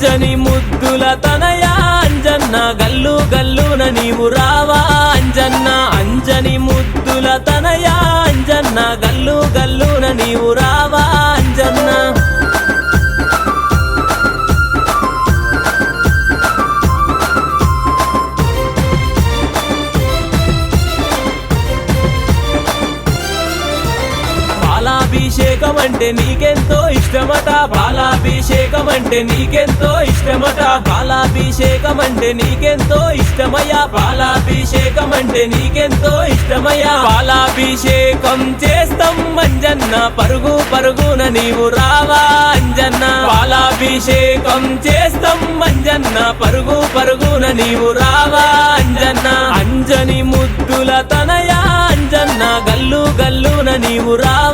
అంజని ముద్దుల తనయ అంజన్న గల్లు గల్లున నీవు రావా అంజన్న. అంజని ముద్దుల తనయ అంజన్న గల్లు గల్లున నీవు బాలాభిషేకం అంటే నీకెంతో ఇష్టమట. బాలాభిషేకం అంటే నీకెంతో ఇష్టమట. బాలాభిషేకం అంటే నీకెంతో ఇష్టమయ్యా. బాలాభిషేకం అంటే నీకెంతో ఇష్టమయ్యా. బాలాభిషేకం చేస్తాం అంజన్న. పరుగు పరుగున నీవు రావా అంజన్న. బాలాభిషేకం చేస్తాం అంజన్న. పరుగు పరుగున నీవు రావా అంజన్న. అంజని ముద్దుల తనయ అంజన్న. గల్లు గల్లున నీవు రావా